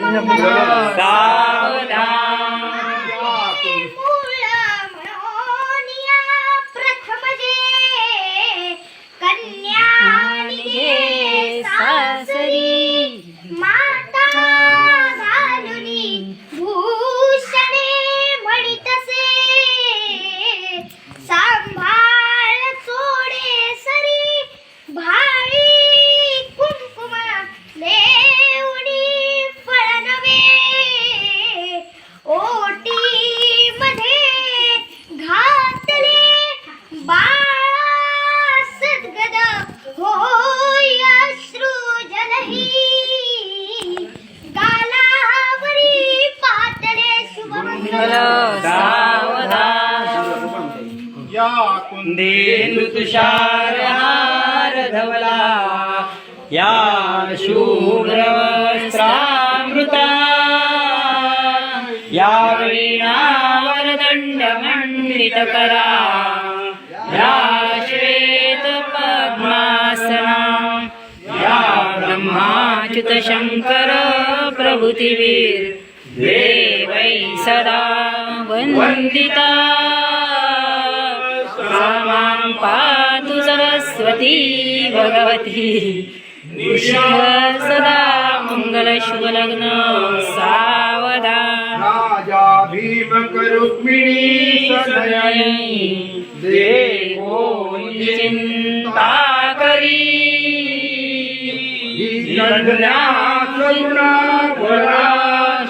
今天三 शुभमंगल या कुंदी देनु तुषार हार धवला. या शुभ्र वस्त्रामृता. या वीणावर दंड मंडित करा. या श्वेत पद्मासना. या ब्रह्माच्युत शंकर प्रभृतीवीर. देवै सदा वन्दिता। मां पातु सरस्वती भगवती। सदा मङ्गलशुभलग्न सावधान। राजा भीमक रुक्मिणी सदयी देवो चिंता करी। कन्या करुणा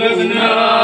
Hallelujah.